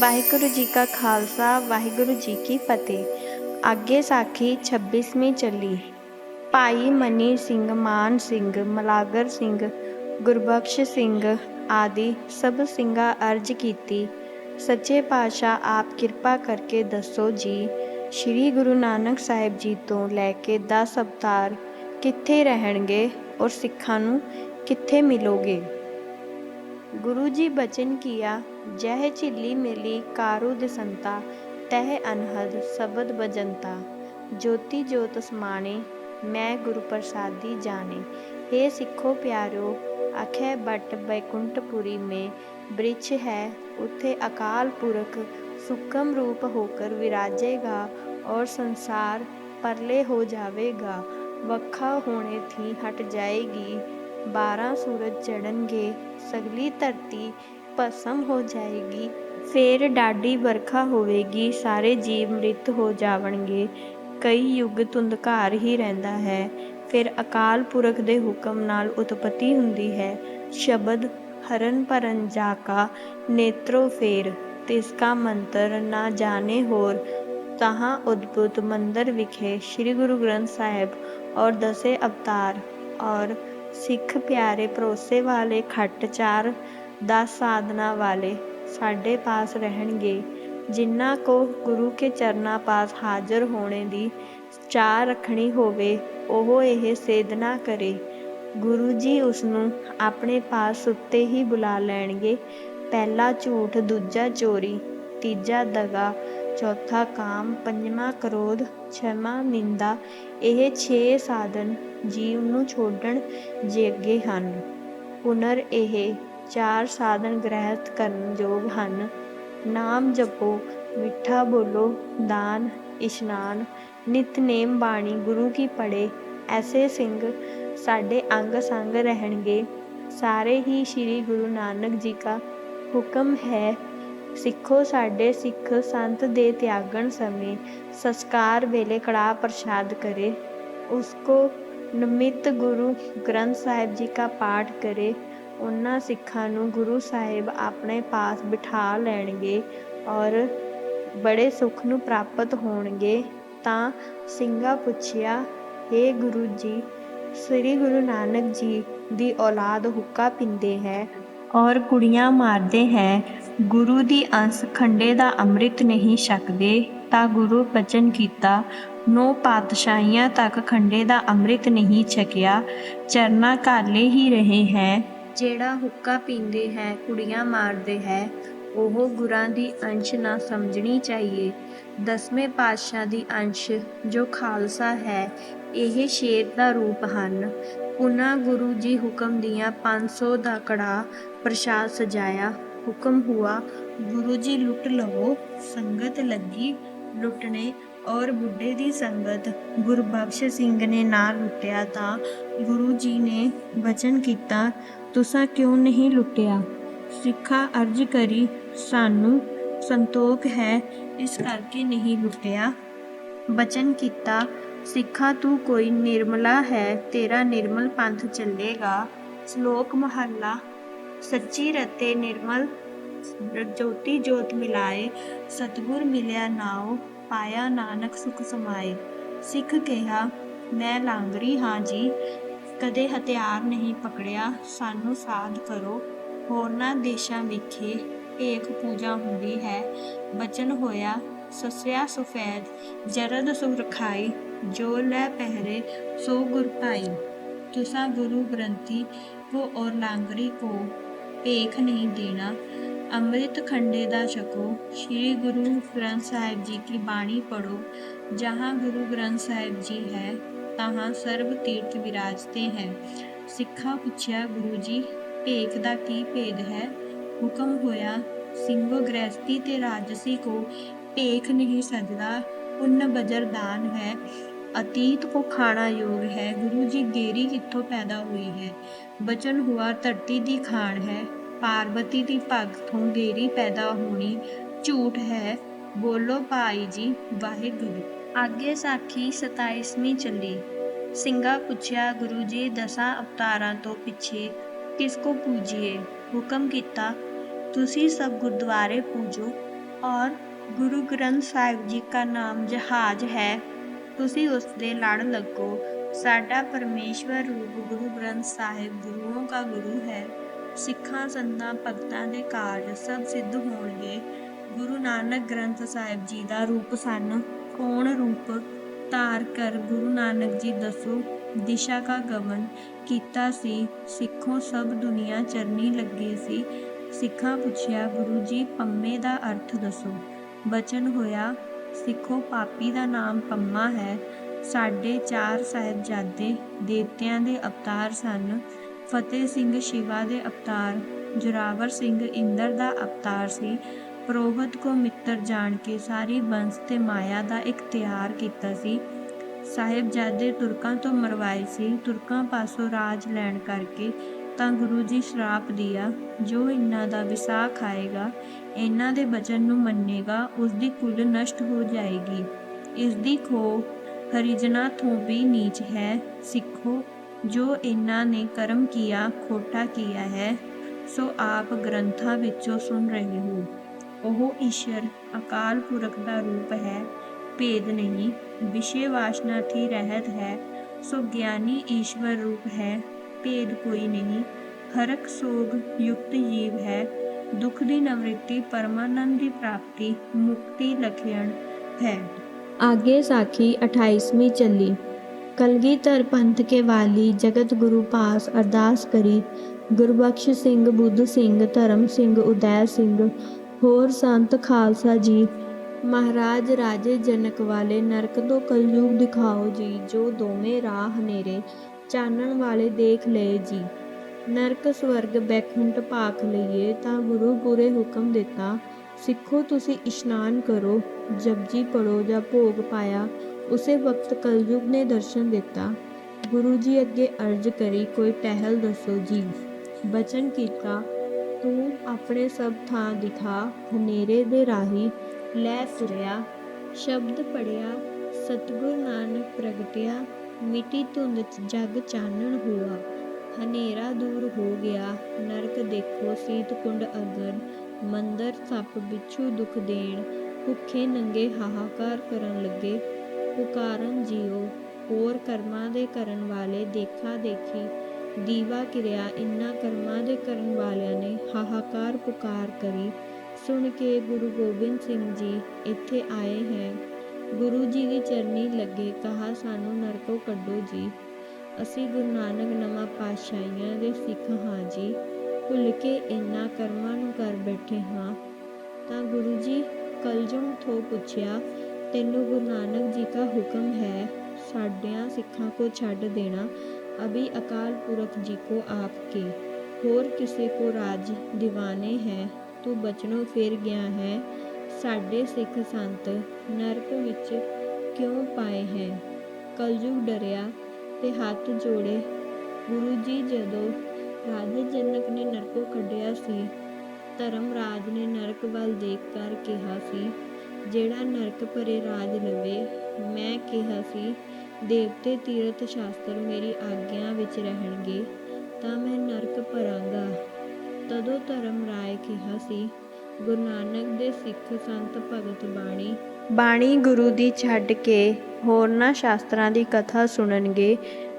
ਵਾਹਿਗੁਰੂ ਜੀ ਕਾ ਖਾਲਸਾ, ਵਾਹਿਗੁਰੂ ਜੀ ਕੀ ਫਤਿਹ। ਅੱਗੇ ਸਾਖੀ 26ਵੀਂ ਚੱਲੀ। ਭਾਈ ਮਨੀ ਸਿੰਘ, ਮਾਨ ਸਿੰਘ, ਮਲਾਗਰ ਸਿੰਘ, ਗੁਰਬਖਸ਼ ਸਿੰਘ ਆਦਿ ਸਭ ਸਿੰਘਾਂ ਅਰਜ ਕੀਤੀ। ਸੱਚੇ ਪਾਤਸ਼ਾਹ, ਆਪ ਕਿਰਪਾ ਕਰਕੇ ਦੱਸੋ ਜੀ, ਸ੍ਰੀ ਗੁਰੂ ਨਾਨਕ ਸਾਹਿਬ ਜੀ ਤੋਂ ਲੈ ਕੇ 10 ਅਵਤਾਰ ਕਿੱਥੇ ਰਹਿਣਗੇ ਔਰ ਸਿੱਖਾਂ ਨੂੰ ਕਿੱਥੇ ਮਿਲੋਗੇ? ਗੁਰੂ ਜੀ ਬਚਨ किया जह चिल्ली मिली कारू दिसंता तह अनहद सबद बजंता ज्योति ज्योत समाणे ਮੈਂ ਗੁਰੂ ਪ੍ਰਸਾਦੀ ਜਾਣੇ। हे ਸਿੱਖੋ ਪਿਆਰਿਓ ਅਖੇ ਬਟ ਬੈਕੁੰਠਪੁਰੀ ਮੇ, ਬ੍ਰਿਛ ਹੈ ਉਥੇ ਅਕਾਲ ਪੁਰਖ ਸੁਕਮ ਰੂਪ ਹੋਕਰ ਵਿਰਾਜੇਗਾ, ਔਰ ਸੰਸਾਰ ਪਰਲੇ ਹੋ ਜਾਵੇਗਾ। ਵਖਾ ਹੋਣੇ ਥੀ ਹਟ ਜਾਏਗੀ 12 ਸੂਰਜ ਚੜਨਗੇ ਸਗਲੀ ਧਰਤੀ ਭਸਮ ਹੋ ਜਾਏਗੀ। ਫੇਰ ਡਾਢੀ ਵਰਖਾ ਹੋਵੇਗੀ, ਸਾਰੇ ਜੀਵ ਮ੍ਰਿਤ ਹੋ ਜਾਵਣਗੇ। ਕਈ ਯੁੱਗ ਧੁੰਦਕਾਰ ਹੀ ਰਹਿੰਦਾ ਹੈ। ਫਿਰ ਅਕਾਲ ਪੁਰਖ ਦੇ ਹੁਕਮ ਨਾਲ ਉਤਪਤੀ ਹੁੰਦੀ ਹੈ। ਸ਼ਬਦ ਹਰਨ ਭਰਨ ਜਾ ਕਾ ਨੇਤਰੋ ਫੇਰ, ਤਿਸ ਕਾ ਮੰਤਰ ਨਾ ਜਾਣੇ ਹੋਰ। ਤਹਾਂ ਉਦਭੁਤ ਮੰਦਰ ਵਿਖੇ ਸ੍ਰੀ ਗੁਰੂ ਗ੍ਰੰਥ ਸਾਹਿਬ ਔਰ ਦਸੇ ਅਵਤਾਰ ਔਰ ਸਿੱਖ ਪਿਆਰੇ ਭਰੋਸੇ ਵਾਲੇ ਖੱਟ ਚਾਰ ਦਸ ਸਾਧਨਾ ਵਾਲੇ ਸਾਡੇ ਪਾਸ ਰਹਿਣਗੇ। ਜਿਨ੍ਹਾਂ ਕੋ ਗੁਰੂ ਕੇ ਚਰਨਾਂ ਪਾਸ ਹਾਜ਼ਰ ਹੋਣੇ ਦੀ ਚਾਹ ਰੱਖਣੀ ਹੋਵੇ, ਉਹ ਇਹ ਸੇਧਨਾ ਕਰੇ। ਗੁਰੂ ਜੀ ਉਸ ਨੂੰ ਆਪਣੇ ਪਾਸ ਸੁੱਤੇ ਹੀ ਬੁਲਾ ਲੈਣਗੇ। ਪਹਿਲਾ ਝੂਠ, ਦੂਜਾ ਚੋਰੀ, ਤੀਜਾ ਦਗਾ ਚੌਥਾ ਕਾਮ, ਪੰਜਵਾਂ ਕ੍ਰੋਧ, ਛੇਵਾਂ ਨਿੰਦਾ, ਇਹ 6 ਸਾਧਨ ਜੀਵ ਨੂੰ ਛੋੜਨ ਜੇਗੇ ਹਨ। ਪੁਨਰ ਇਹ ਚਾਰ ਸਾਧਨ ਗ੍ਰਹਿਤ ਕਰਨ ਯੋਗ ਹਨ। ਨਾਮ ਜਪੋ, ਮਿੱਠਾ ਬੋਲੋ, ਦਾਨ, ਇਸ਼ਨਾਨ ਨਿਤਨੇਮ ਬਾਣੀ, ਗੁਰੂ ਕੀ ਪੜੇ ਐਸੇ ਸਿੰਘ ਸਾਡੇ ਅੰਗ ਸੰਗ ਰਹਿਣਗੇ। ਸਾਰੇ ਹੀ ਸ੍ਰੀ ਗੁਰੂ ਨਾਨਕ ਜੀ ਕਾ ਹੁਕਮ ਹੈ ਸਿੱਖੋ ਸਾਡੇ ਸਿੱਖ ਸੰਤ ਦੇ ਤਿਆਗਣ ਸਮੇਂ, ਸੰਸਕਾਰ ਵੇਲੇ ਕੜਾ ਪ੍ਰਸ਼ਾਦ ਕਰੇ। ਉਸਕੋ ਨਮਿਤ ਗੁਰੂ ਗ੍ਰੰਥ ਸਾਹਿਬ ਜੀ ਦਾ ਪਾਠ ਕਰੇ। ਉਹਨਾਂ ਸਿੱਖਾਂ ਨੂੰ ਗੁਰੂ ਸਾਹਿਬ ਆਪਣੇ ਪਾਸ ਬਿਠਾ ਲੈਣਗੇ ਔਰ ਬੜੇ ਸੁੱਖ ਨੂੰ ਪ੍ਰਾਪਤ ਹੋਣਗੇ। ਤਾਂ ਸਿੰਘਾ ਪੁੱਛਿਆ हे ਗੁਰੂ ਜੀ, ਸ੍ਰੀ ਗੁਰੂ ਨਾਨਕ ਜੀ ਦੀ ਔਲਾਦ ਹੁੱਕਾ ਪਿੰਦੇ ਹੈ ਔਰ ਕੁੜੀਆਂ ਮਾਰਦੇ ਹੈ। ਗੁਰੂ ਦੀ ਅੰਸ ਖੰਡੇ ਦਾ ਅੰਮ੍ਰਿਤ ਨਹੀਂ ਛਕਦੇ, ਤਾਂ ਗੁਰੂ ਬਚਨ ਕੀਤਾ, ਨੌ ਪਾਤਸ਼ਾਹੀਆਂ ਤੱਕ ਖੰਡੇ ਦਾ ਅੰਮ੍ਰਿਤ ਨਹੀਂ ਛਕਿਆ, ਚਰਨਾ ਕਾਲੇ ਹੀ ਰਹੇ ਹੈ। ਜਿਹੜਾ ਹੁੱਕਾ ਪੀਂਦੇ ਹੈ, ਕੁੜੀਆਂ ਮਾਰਦੇ ਹੈ, ਉਹ ਗੁਰਾਂ ਦੀ ਅੰਸ਼ ਨਾ ਸਮਝਣੀ ਚਾਹੀਏ। ਦਸਵੇਂ ਪਾਤਸ਼ਾਹ ਦੀ ਅੰਸ਼ ਜੋ ਖਾਲਸਾ ਹੈ, ਇਹ ਸ਼ੇਰ ਦਾ ਰੂਪ ਹਨ। ਪੁਨਾ ਗੁਰੂ ਜੀ ਹੁਕਮ ਦੀਆਂ 500 ਦਾ ਕੜਾ ਪ੍ਰਸ਼ਾਦ ਸਜਾਇਆ। ਹੁਕਮ ਹੁਆ, ਗੁਰੂ ਜੀ ਲੁੱਟ ਲਵੋ, ਸੰਗਤ ਲੱਗੀ ਲੁੱਟਣੇ ਔਰ ਬੁੱਢੇ ਦੀ ਸੰਗਤ ਗੁਰਬਖਸ਼ ਸਿੰਘ ਨੇ ਨਾ ਲੁੱਟਿਆ ਤਾਂ ਗੁਰੂ ਜੀ ਨੇ ਬਚਨ ਕੀਤਾ, ਤੁਸਾਂ ਕਿਉਂ ਨਹੀਂ ਲੁੱਟਿਆ? ਸਿੱਖਾ ਅਰਜ ਕਰੀ, ਸਾਨੂੰ ਸੰਤੋਖ ਹੈ, ਇਸ ਕਰਕੇ ਨਹੀਂ ਲੁੱਟਿਆ। ਬਚਨ ਕੀਤਾ, ਸਿੱਖਾ ਤੂੰ ਕੋਈ ਨਿਰਮਲਾ ਹੈ, ਤੇਰਾ ਨਿਰਮਲ ਪੰਥ ਚੱਲੇਗਾ। ਸ਼ਲੋਕ ਮਹੱਲਾ ਸੱਚੀ ਰਤੇ ਨਿਰਮਲ ਜੋਤੀ ਜੋਤ ਮਿਲਾਏ, ਸਤਗੁਰ ਮਿਲਿਆ ਨਾਉ, ਪਾਇਆ ਨਾਨਕ ਸੁਖ ਸਮਾਏ। ਸਿੱਖ ਕਿਹਾ, ਮੈਂ ਲਾਂਗਰੀ ਹਾਂ ਜੀ, ਕਦੇ ਹਥਿਆਰ ਨਹੀਂ ਪਕੜਿਆ, ਸਾਨੂੰ ਸਾਧ ਕਰੋ। ਹੋਰਨਾਂ ਦੇਸ਼ਾਂ ਵਿਖੇ ਏਕ ਪੂਜਾ ਹੁੰਦੀ ਹੈ, ਬਚਨ ਹੋਇਆ, ਸਸਿਆ ਸੁਫੈਦ, ਜਰਦ ਸੁਰਖਾਈ ਜੋ ਲੈ ਪਹਿਰੇ, ਸੋ ਗੁਰ ਭਾਈ। ਤੁਸਾਂ ਗੁਰੂ ਗ੍ਰੰਥੀ, ਕੋ ਔਰ ਲਾਂਗਰੀ ਕੋ ਭੇਖ ਨਹੀਂ ਦੇਣਾ। ਅੰਮ੍ਰਿਤ ਖੰਡੇ ਦਾ ਛਕੋ। ਸ੍ਰੀ ਗੁਰੂ ਗ੍ਰੰਥ ਸਾਹਿਬ ਜੀ ਕੀ ਬਾਣੀ ਪੜੋ ਜਹਾਂ ਗੁਰੂ ਗ੍ਰੰਥ ਸਾਹਿਬ ਜੀ ਹੈ, ਤਹਾਂ ਸਰਬ ਤੀਰਥ ਵਿਰਾਜਤੇ ਹੈ। ਸਿੱਖਾ ਪੁੱਛਿਆ, ਗੁਰੂ ਜੀ, ਭੇਖ ਦਾ ਕੀ ਭੇਦ ਹੈ? ਹੁਕਮ ਹੋਇਆ, ਸਿੰਘੋ ਗ੍ਰਸਤੀ ਤੇ ਰਾਜਸੀ ਕੋ ਭੇਖ ਨਹੀਂ ਸਜਦਾ। ਪੁੰਨ ਬਜਰ ਦਾਨ ਹੈ। ਅਤੀਤ ਕੋ ਖਾਣਾ ਯੋਗ ਹੈ, ਗੁਰੂ ਜੀ ਗੇਰੀ ਕਿੱਥੋਂ ਪੈਦਾ ਹੋਈ ਹੈ? ਬਚਨ ਹੁਆ ਧਰਤੀ ਦੀ ਖਾਣ ਹੈ ਪਾਰਵਤੀ ਦੀ ਭਗ ਤੋਂ ਗੇਰੀ ਪੈਦਾ ਹੋਣੀ ਝੂਠ ਹੈ। ਬੋਲੋ ਭਾਈ ਜੀ, ਵਾਹਿਗੁਰੂ। ਅੱਗੇ ਸਾਖੀ 27ਵੀਂ ਚੱਲੀ। ਸਿੰਘਾ ਪੁੱਛਿਆ, ਗੁਰੂ ਜੀ ਦਸਾਂ ਅਵਤਾਰਾਂ ਤੋਂ ਪਿੱਛੇ ਕਿਸ ਕੋ ਪੂਜੀਏ? ਹੁਕਮ ਕੀਤਾ, ਤੁਸੀਂ ਸਭ ਗੁਰਦੁਆਰੇ ਪੂਜੋ ਔਰ ਗੁਰੂ ਗ੍ਰੰਥ ਸਾਹਿਬ ਜੀ ਦਾ ਨਾਮ ਜਹਾਜ਼ ਹੈ। ਤੁਸੀਂ ਉਸ ਦੇ ਲੜ ਲੱਗੋ। ਸਾਡਾ ਪਰਮੇਸ਼ਵਰ ਰੂਪ ਗੁਰੂ ਗ੍ਰੰਥ ਸਾਹਿਬ ਗੁਰੂਆਂ ਦਾ ਗੁਰੂ ਹੈ। ਸਿੱਖਾਂ, ਸੰਤਾਂ, ਭਗਤਾਂ ਦੇ ਕਾਰਜ ਸਭ ਸਿੱਧ ਹੋਣਗੇ। ਗੁਰੂ ਨਾਨਕ ਗ੍ਰੰਥ ਸਾਹਿਬ ਜੀ ਦਾ ਰੂਪ ਸਨ। ਕੌਣ ਰੂਪ? ਧਾਰ ਕਰ ਗੁਰੂ ਨਾਨਕ ਜੀ ਦਸੋ। ਦਿਸ਼ਾ ਕਾ ਗਮਨ ਕੀਤਾ ਸੀ। ਸਿੱਖੋ ਸਭ ਦੁਨੀਆ ਚਰਨੀ ਲੱਗੀ ਸੀ। ਸਿੱਖਾਂ ਪੁੱਛਿਆ, ਗੁਰੂ ਜੀ, ਪੰਮੇ ਦਾ ਅਰਥ ਦੱਸੋ। ਬਚਨ ਹੋਇਆ ਸਿੱਖੋ ਪਾਪੀ ਦਾ ਨਾਮ ਪੰਮਾ ਹੈ। ਸਾਡੇ ਚਾਰ ਸਾਹਿਬਜ਼ਾਦੇ ਦੇਵਤਿਆਂ ਦੇ ਅਵਤਾਰ ਸਨ। ਫਤਿਹ ਸਿੰਘ ਸ਼ਿਵਾ ਦੇ ਅਵਤਾਰ, ਜੋਰਾਵਰ ਸਿੰਘ ਇੰਦਰ ਦਾ ਅਵਤਾਰ ਸੀ। ਪ੍ਰੋਹਤ ਕੋ ਮਿੱਤਰ ਜਾਣ ਕੇ ਸਾਰੀ ਬੰਸ ਤੇ ਮਾਇਆ ਦਾ ਇਖਤਿਆਰ ਕੀਤਾ ਸੀ। ਸਾਹਿਬਜ਼ਾਦੇ ਤੁਰਕਾਂ ਤੋਂ ਮਰਵਾਏ ਸੀ। ਤੁਰਕਾਂ ਪਾਸੋਂ ਰਾਜ ਲੈਣ ਕਰਕੇ ਤਾਂ ਗੁਰੂ ਜੀ ਸ਼ਰਾਪ ਦਿਆ, ਜੋ ਇਹਨਾਂ ਦਾ ਵਿਸਾਹ ਖਾਏਗਾ ਇਹਨਾਂ ਦੇ ਬਚਨ ਨੂੰ ਮੰਨੇਗਾ ਉਸ ਦੀ ਕੁਲ ਨਸ਼ਟ ਹੋ ਜਾਏਗੀ। ਇਸ ਦੀ ਖੋ ਹਰਿਜਨਾ ਤੋਂ ਵੀ ਨੀਚ ਹੈ। ਸਿੱਖੋ, ਜੋ ਇਹਨਾਂ ਨੇ ਕਰਮ ਕੀਆ, ਖੋਟਾ ਕੀਆ ਹੈ, ਸੋ ਆਪ ਗ੍ਰੰਥਾਂ ਵਿੱਚੋਂ ਸੁਣ ਰਹੇ ਹੋ। ਉਹ ਈਸ਼ਰ, ਅਕਾਲ ਪੁਰਖ ਦਾ ਰੂਪ ਹੈ, ਭੇਦ ਨਹੀਂ, ਵਿਸ਼ੇ ਵਾਸ਼ਨਾ ਥੀ ਰਹਿਤ ਹੈ, ਸੋ ਗਿਆਨੀ ਈਸ਼ਵਰ ਰੂਪ ਹੈ, ਭੇਦ ਕੋਈ ਨਹੀਂ ਹਰਕ ਸੋਗ ਯੁਕਤ ਜੀਵ ਹੈ ਦੁੱਖ ਦੀ ਨਿਵ੍ਰਿਤੀ, ਪਰਮਾਨੰਦ ਦੀ ਪ੍ਰਾਪਤੀ, ਮੁਕਤੀ ਲਖਿਆਣ ਹੈ। आगे साखी अट्ठाईसवीं चली कलगीधर पंथ के वाली जगत गुरु पास अरदास करी ਗੁਰਬਖਸ਼ ਸਿੰਘ, ਬੁੱਧ ਸਿੰਘ, ਧਰਮ ਸਿੰਘ, ਉਦੈ ਸਿੰਘ, ਹੋਰ ਸੰਤ ਖਾਲਸਾ ਜੀ। ਮਹਾਰਾਜ ਰਾਜੇ ਜਨਕ ਵਾਲੇ ਨਰਕ ਤੋਂ ਕਲਯੁਗ ਦਿਖਾਓ ਜੀ, ਜੋ ਦੋਵੇਂ ਰਾਹ ਹਨੇਰੇ ਚਾਨਣ ਵਾਲੇ ਦੇਖ ਲਏ ਜੀ। ਨਰਕ ਸਵਰਗ ਬੈਕੁੰਠ ਭਾਖ ਲਈਏ ਤਾਂ ਗੁਰੂ ਪੂਰੇ ਹੁਕਮ ਦਿੱਤਾ, ਸਿੱਖੋ ਤੁਸੀਂ ਇਸ਼ਨਾਨ ਕਰੋ ਜਪਜੀ ਪੜੋ ਜਾਂ ਭੋਗ ਪਾਇਆ, ਉਸੇ ਵਕਤ ਕਲਯੁਗ ਨੇ ਦਰਸ਼ਨ ਦਿੱਤਾ। ਗੁਰੂ ਜੀ ਅੱਗੇ ਅਰਜ ਕਰੀ, ਕੋਈ ਟਹਿਲ ਦੱਸੋ ਜੀ। ਬਚਨ ਕੀਤਾ, ਤੂੰ ਆਪਣੇ ਸਭ ਥਾਂ ਦਿਖਾ, ਹਨੇਰੇ ਦੇ ਰਾਹੀ ਲੈ ਫਿਰਿਆ ਸ਼ਬਦ ਪੜਿਆ ਸਤਿਗੁਰ ਨਾਨਕ ਪ੍ਰਗਟਿਆ, ਮਿੱਟੀ ਧੁੰਦ ਚ ਜਗ ਚਾਨਣ ਹੋਆ। ਹਨੇਰਾ ਦੂਰ ਹੋ ਗਿਆ। ਨਰਕ ਦੇਖੋ, ਸੀਤ ਕੁੰਡ ਅਗਨ ਮੰਦਰ ਸੱਪ ਬਿੱਛੂ ਦੁਖ ਦੇਣ। ਭੁੱਖੇ ਨੰਗੇ ਹਾਹਾਕਾਰ ਕਰਨ ਲੱਗੇ। ਪੁਕਾਰਨ ਜੀਓ, ਹੋਰ ਕਰਮਾਂ ਦੇ ਕਰਨ ਵਾਲੇ ਦੇਖਾ ਦੇਖੀ। ਦੀਵਾ ਕਿਰਿਆ ਇਨ੍ਹਾਂ ਕਰਮਾਂ ਦੇ ਕਰਨ ਵਾਲਿਆਂ ਨੇ ਹਾਹਾਕਾਰ ਪੁਕਾਰ ਕਰੀ। ਸੁਣ ਕੇ ਗੁਰੂ ਗੋਬਿੰਦ ਸਿੰਘ ਜੀ ਇੱਥੇ ਆਏ ਹੈ। ਗੁਰੂ ਜੀ ਦੀ ਚਰਨੀ ਲੱਗੇ, ਕਹਾ, ਸਾਨੂੰ ਨਰਕੋਂ ਕੱਢੋ ਜੀ। ਅਸੀਂ ਗੁਰੂ ਨਾਨਕ ਨਵਾਂ ਪਾਤਸ਼ਾਹੀਆਂ ਦੇ ਸਿੱਖ ਹਾਂ ਜੀ। ਭੁੱਲ ਕੇ ਇਨ੍ਹਾਂ ਕਰਮਾਂ ਨੂੰ ਕਰ ਬੈਠੇ ਹਾਂ। ਤਾਂ ਗੁਰੂ ਜੀ ਕਲਜੁਗ ਤੋਂ ਪੁੱਛਿਆ, ਤੈਨੂੰ ਗੁਰੂ ਨਾਨਕ ਜੀ ਦਾ ਹੁਕਮ ਹੈ ਸਾਡਿਆਂ ਸਿੱਖਾਂ ਕੋ ਛੱਡ ਦੇਣਾ? ਅਭੀ ਅਕਾਲ ਪੁਰਖ ਜੀ ਕੋ ਆਪਕੇ ਹੋਰ ਕਿਸੇ ਕੋ ਰਾਜ ਦੀਵਾਨੇ ਹੈ, ਤੂੰ ਬਚਨੋਂ ਫਿਰ ਗਿਆ ਹੈ। ਸਾਡੇ ਸਿੱਖ ਸੰਤ ਨਰਕ ਵਿੱਚ ਕਿਉਂ ਪਾਏ ਹੈ? ਕਲਯੁਗ ਡਰਿਆ। ਤੇ ਹੱਥ ਜੋੜੇ। ਗੁਰੂ ਜੀ ਜਦੋਂ ਰਾਜੇ ਜਨਕ ਨੇ ਨਰਕੋਂ ਕੱਢਿਆ ਸੀ, ਧਰਮ ਰਾਜ ਨੇ ਨਰਕ ਵੱਲ ਦੇਖ ਕਰ ਕਿਹਾ ਸੀ, ਜਿਹੜਾ ਨਰਕ ਭਰੇ ਰਾਜ ਲਵੇ, ਮੈਂ ਕਿਹਾ ਸੀ, ਦੇਵਤੇ ਤੀਰਥ ਸ਼ਾਸਤਰ ਮੇਰੀ ਆਗਿਆ ਵਿੱਚ ਰਹਿਣਗੇ, ਤਾਂ ਮੈਂ ਨਰਕ ਭਰਾਂਗਾ। ਤਦੋਂ ਧਰਮ ਰਾਏ ਕਿਹਾ ਸੀ, ਗੁਰੂ ਨਾਨਕ ਦੇ ਸਿੱਖ ਸੰਤ ਭਗਤ ਬਾਣੀ ਬਾਣੀ ਗੁਰੂ ਦੀ ਛੱਡ ਕੇ ਹੋਰਨਾਂ ਸ਼ਾਸਤਰਾਂ ਦੀ ਕਥਾ ਸੁਣਨਗੇ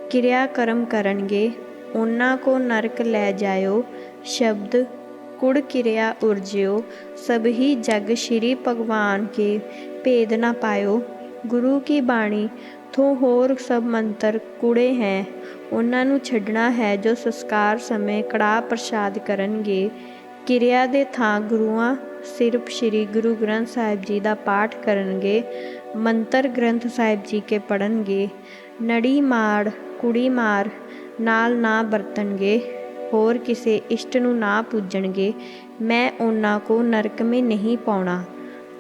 ਕਿਰਿਆ ਕਰਮ ਕਰਨਗੇ, ਉਹਨਾਂ ਕੋ ਨਰਕ ਲੈ ਜਾਇਓ, ਸ਼ਬਦ, ਕੁੜ ਕਿਰਿਆ ਉਰਜਿਓ, ਸਭ ਹੀ ਜਗ ਸ਼੍ਰੀ ਭਗਵਾਨ ਕੇ ਭੇਦ ਨਾ ਪਾਇਓ। ਗੁਰੂ ਕੀ ਬਾਣੀ ਤੋਂ ਹੋਰ ਸਭ ਮੰਤਰ ਕੁੜੇ ਹੈ, ਉਹਨਾਂ ਨੂੰ ਛੱਡਣਾ ਹੈ ਜੋ ਸੰਸਕਾਰ ਸਮੇਂ ਕੜਾਹ ਪ੍ਰਸ਼ਾਦ ਕਰਨਗੇ। ਕਿਰਿਆ ਦੇ ਥਾਂ ਗੁਰੂਆਂ ਸਿਰਫ ਸ੍ਰੀ ਗੁਰੂ ਗ੍ਰੰਥ ਸਾਹਿਬ ਜੀ ਦਾ ਪਾਠ ਕਰਨਗੇ, ਮੰਤਰ ਗ੍ਰੰਥ ਸਾਹਿਬ ਜੀ ਕੇ ਪੜਨਗੇ ਨੜੀ ਮਾਰ ਕੁੜੀ ਮਾਰ ਨਾਲ ਨਾ ਵਰਤਣਗੇ, ਹੋਰ ਕਿਸੇ ਇਸ਼ਟ ਨੂੰ ਨਾ ਪੂਜਣਗੇ, ਮੈਂ ਉਹਨਾਂ ਕੋ ਨਰਕ ਮੇ ਨਹੀਂ ਪਾਉਣਾ।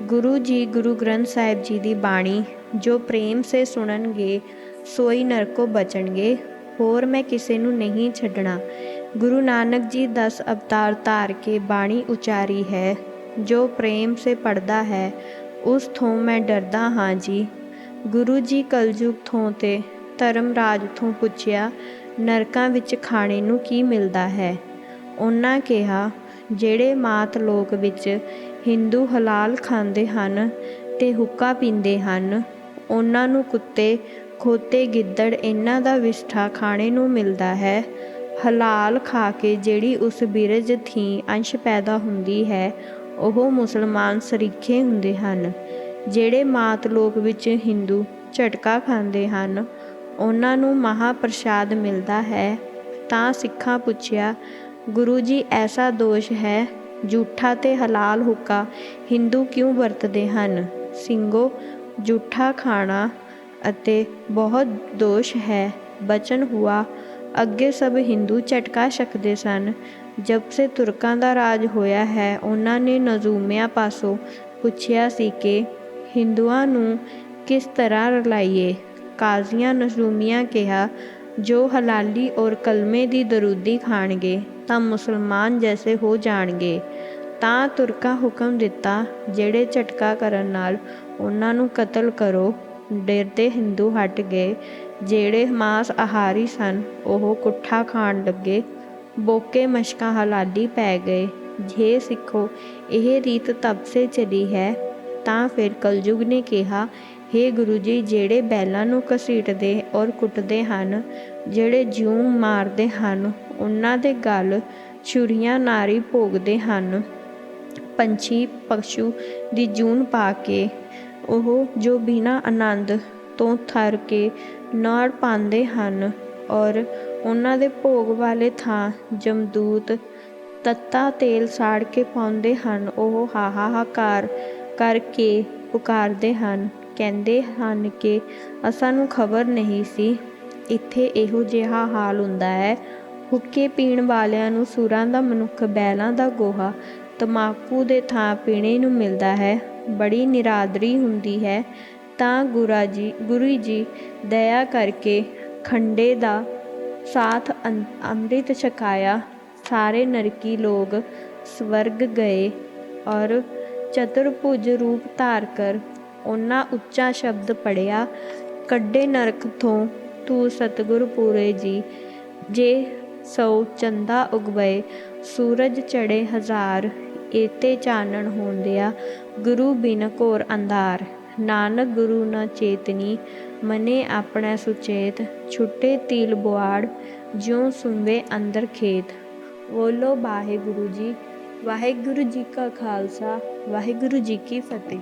ਗੁਰੂ ਜੀ ਗੁਰੂ ਗ੍ਰੰਥ ਸਾਹਿਬ ਜੀ ਦੀ ਬਾਣੀ, ਜੋ ਪ੍ਰੇਮ ਸੇ ਸੁਣਨਗੇ, ਸੋਈ ਨਰਕੋ ਬਚਣਗੇ, ਹੋਰ ਮੈਂ ਕਿਸੇ ਨੂੰ ਨਹੀਂ ਛੱਡਣਾ। ਗੁਰੂ ਨਾਨਕ ਜੀ 10 ਅਵਤਾਰ ਧਾਰ ਕੇ ਬਾਣੀ ਉਚਾਰੀ ਹੈ। ਜੋ ਪ੍ਰੇਮ ਸੇ ਪੜਦਾ ਹੈ, ਉਸ ਤੋਂ ਮੈਂ ਡਰਦਾ ਹਾਂ ਜੀ। ਗੁਰੂ ਜੀ ਕਲਯੁਗ ਤੋਂ ਤੇ ਧਰਮ ਤੋਂ ਪੁੱਛਿਆ, ਨਰਕਾਂ ਵਿੱਚ ਖਾਣੇ ਨੂੰ ਕੀ ਮਿਲਦਾ ਹੈ? ਉਹਨਾਂ ਕਿਹਾ, ਜਿਹੜੇ ਮਾਤ ਲੋਕ ਵਿੱਚ ਹਿੰਦੂ ਹਲਾਲ ਖਾਂਦੇ ਹਨ ਤੇ ਹੁੱਕਾ ਪੀਂਦੇ ਹਨ, ਉਹਨਾਂ ਨੂੰ ਕੁੱਤੇ, ਖੋਤੇ, ਗਿੱਦੜ ਇਹਨਾਂ ਦਾ ਵਿਸ਼ਠਾ ਖਾਣੇ ਨੂੰ ਮਿਲਦਾ ਹੈ। ਹਲਾਲ ਖਾ ਕੇ ਜਿਹੜੀ ਉਸ ਬਿਰਜ ਥੀ ਅੰਸ਼ ਪੈਦਾ ਹੁੰਦੀ ਹੈ ਉਹ ਮੁਸਲਮਾਨ ਸਰੀਖੇ ਹੁੰਦੇ ਹਨ, ਜਿਹੜੇ ਮਾਤ ਲੋਕ ਵਿੱਚ ਹਿੰਦੂ ਝਟਕਾ ਖਾਂਦੇ ਹਨ। ਉਹਨਾਂ ਨੂੰ ਮਹਾਪ੍ਰਸਾਦ ਮਿਲਦਾ ਹੈ। ਤਾਂ ਸਿੱਖਾਂ ਪੁੱਛਿਆ, ਗੁਰੂ ਜੀ, ਐਸਾ ਦੋਸ਼ ਹੈ? ਝੂਠਾ ਤੇ ਹਲਾਲ ਹੁੱਕਾ ਹਿੰਦੂ ਕਿਉਂ ਵਰਤਦੇ ਹਨ? ਸਿੰਘੋ ਝੂਠਾ ਖਾਣਾ ਅਤੇ ਬਹੁਤ ਦੋਸ਼ ਹੈ। ਬਚਨ ਹੁਆ, ਅੱਗੇ ਸਭ ਹਿੰਦੂ ਝਟਕਾ ਛਕਦੇ ਸਨ। ਜਬ ਸੇ ਤੁਰਕਾਂ ਦਾ ਰਾਜ ਹੋਇਆ ਹੈ, ਉਹਨਾਂ ਨੇ ਨਜ਼ੂਮਿਆਂ ਪਾਸੋਂ ਪੁੱਛਿਆ ਸੀ ਕਿ ਹਿੰਦੂਆਂ ਨੂੰ ਕਿਸ ਤਰ੍ਹਾਂ ਰਲਾਈਏ। ਕਾਜ਼ੀਆਂ ਨਜ਼ੂਮੀਆਂ ਕਿਹਾ, ਜੋ ਹਲਾਲੀ ਔਰ ਕਲਮੇ ਦੀ ਦਰੂਦੀ ਖਾਣਗੇ, ਤਾਂ ਮੁਸਲਮਾਨ ਜੈਸੇ ਹੋ ਜਾਣਗੇ। ਤਾਂ ਤੁਰਕਾਂ ਹੁਕਮ ਦਿੱਤਾ, ਜਿਹੜੇ ਝਟਕਾ ਕਰਨ ਨਾਲ ਉਹਨਾਂ ਨੂੰ ਕਤਲ ਕਰੋ। ਡਰਦੇ ਹਿੰਦੂ ਹਟ ਗਏ। ਜਿਹੜੇ ਮਾਸ ਆਹਾਰੀ ਸਨ, ਉਹ ਕੁੱਠਾ ਖਾਣ ਲੱਗੇ। ਬੋਕੇ ਮਸ਼ਕਾਂ ਹਲਾਲੀ ਪੈ ਗਏ। ਜੇ ਸਿੱਖੋ, ਇਹ ਰੀਤ ਤਬ ਸੇ ਚਲੀ ਹੈ, ਤਾਂ ਫਿਰ ਕਲਯੁਗ ਨੇ ਕਿਹਾ, ਹੇ ਗੁਰੂ ਜੀ, ਜਿਹੜੇ ਬੈਲਾਂ ਨੂੰ ਘਸੀਟਦੇ ਔਰ ਕੁੱਟਦੇ ਹਨ, ਜਿਹੜੇ ਜਿਉਂ ਮਾਰਦੇ ਹਨ, ਉਹਨਾਂ ਦੇ ਗਲ ਛੁਰੀਆਂ ਨਾਰੀ ਭੋਗਦੇ ਹਨ। ਪੰਛੀ, ਪਸ਼ੂ ਦੀ ਜੂਨ ਪਾ ਕੇ, ਉਹ ਜੋ ਬਿਨਾ ਆਨੰਦ ਤੋਂ ਥਰ ਕੇ ਨਾੜ ਪਾਉਂਦੇ ਹਨ ਔਰ ਉਹਨਾਂ ਦੇ ਭੋਗ ਵਾਲੇ ਥਾਂ ਜਮਦੂਤ ਤੱਤਾ ਤੇਲ ਸਾੜ ਕੇ ਪਾਉਂਦੇ ਹਨ, ਉਹ ਹਾਹਾਕਾਰ ਕਰਕੇ ਪੁਕਾਰਦੇ ਹਨ, ਕਹਿੰਦੇ ਹਨ ਕਿ ਅਸਾਂ ਨੂੰ ਖਬਰ ਨਹੀਂ ਸੀ, ਇੱਥੇ ਇਹੋ ਜਿਹਾ ਹਾਲ ਹੁੰਦਾ ਹੈ। ਹੁੱਕੇ ਪੀਣ ਵਾਲਿਆਂ ਨੂੰ ਸੁਰਾਂ ਦਾ ਮਨੁੱਖ, ਬੈਲਾਂ ਦਾ ਗੋਹਾ ਤਮਾਕੂ ਦੇ ਥਾਂ ਪੀਣੇ ਨੂੰ ਮਿਲਦਾ ਹੈ। ਬੜੀ ਨਿਰਾਦਰੀ ਹੁੰਦੀ ਹੈ। ਤਾਂ ਗੁਰਾ ਜੀ ਗੁਰੂ ਜੀ, ਦਇਆ ਕਰਕੇ ਖੰਡੇ ਦਾ ਸਾਥ ਅੰਮ੍ਰਿਤ ਛਕਾਇਆ। ਸਾਰੇ ਨਰਕੀ ਲੋਕ ਸਵਰਗ ਗਏ ਔਰ ਚਤੁਰਭੁਜ ਰੂਪ ਧਾਰ ਕਰ ਉਹਨਾਂ ਉੱਚਾ ਸ਼ਬਦ ਪੜਿਆ ਕੱਢੇ ਨਰਕ ਤੋਂ ਤੂੰ ਸਤਿਗੁਰ ਪੂਰੇ ਜੀ, ਜੇ ਸੋ ਚੰਦਾ ਉਗਵੇ, ਸੂਰਜ ਚੜੇ ਹਜ਼ਾਰ, ਏਤੇ ਚਾਨਣ ਹੋਂਦਿਆ, ਗੁਰੂ ਬਿਨ ਕੋਰ ਅੰਧਾਰ, ਨਾਨਕ ਗੁਰੂ ਨਾ ਚੇਤਨੀ ਮਨੇ ਆਪਣਾ ਸੁਚੇਤ, ਛੁੱਟੇ ਤੀਲ ਬੁਆੜ, ਜਿਉਂ ਸੁੰਵੇ ਅੰਦਰ ਖੇਤ। ਬੋਲੋ ਵਾਹਿਗੁਰੂ ਜੀ ਵਾਹਿਗੁਰੂ ਜੀ ਕਾ ਖਾਲਸਾ, ਵਾਹਿਗੁਰੂ ਜੀ ਕੀ ਫਤਿਹ।